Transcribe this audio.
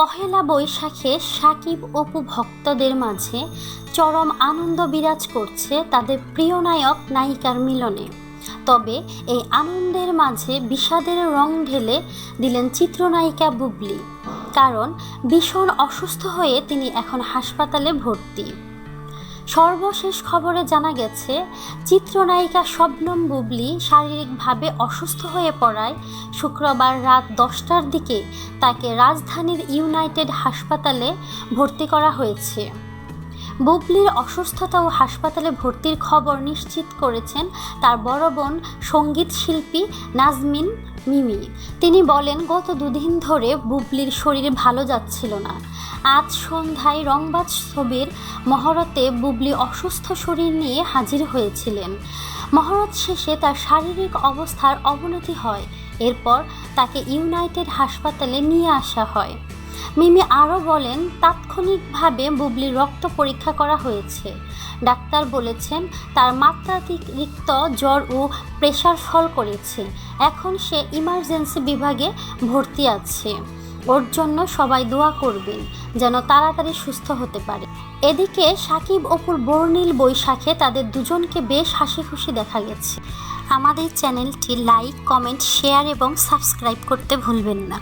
পহেলা বৈশাখে সাকিব অপু ভক্তদের মাঝে চরম আনন্দ বিরাজ করছে তাদের প্রিয় নায়ক নায়িকার মিলনে। তবে এই আনন্দের মাঝে বিষাদের রং ঢেলে দিলেন চিত্রনায়িকা বুবলি। কারণ ভীষণ অসুস্থ হয়ে তিনি এখন হাসপাতালে ভর্তি। সর্বশেষ খবরে জানা গেছে, চিত্রনায়িকা শবনম বুবলি শারীরিকভাবে অসুস্থ হয়ে পড়ায় শুক্রবার রাত দশটার দিকে তাকে রাজধানীর ইউনাইটেড হাসপাতালে ভর্তি করা হয়েছে। বুবলির অসুস্থতা ও হাসপাতালে ভর্তির খবর নিশ্চিত করেছেন তার বড় বোন সংগীত শিল্পী নাজমিন মিমি। তিনি বলেন, গত দুদিন ধরে বুবলির শরীর ভালো যাচ্ছিল না। আজ সন্ধ্যায় রংবাজ ছবির মহরতে বুবলি অসুস্থ শরীর নিয়ে হাজির হয়েছিলেন। মহরত শেষে তার শারীরিক অবস্থার অবনতি হয়। এরপর তাকে ইউনাইটেড হাসপাতালে নিয়ে আসা হয়। মিমি আরও বলেন, তাৎক্ষণিকভাবে বুবলির রক্ত পরীক্ষা করা হয়েছে। ডাক্তার বলেছেন, তার মাত্রাতিরিক্ত জ্বর ও প্রেশার ফল করেছে। এখন সে ইমার্জেন্সি বিভাগে ভর্তি আছে। ওর জন্য সবাই দোয়া করবেন, যেন তাড়াতাড়ি সুস্থ হতে পারে। এদিকে সাকিব অপুর বর্ণিল বৈশাখে তাদের দুজনকে বেশ হাসি খুশি দেখা গেছে। আমাদের চ্যানেলটি লাইক, কমেন্ট, শেয়ার এবং সাবস্ক্রাইব করতে ভুলবেন না।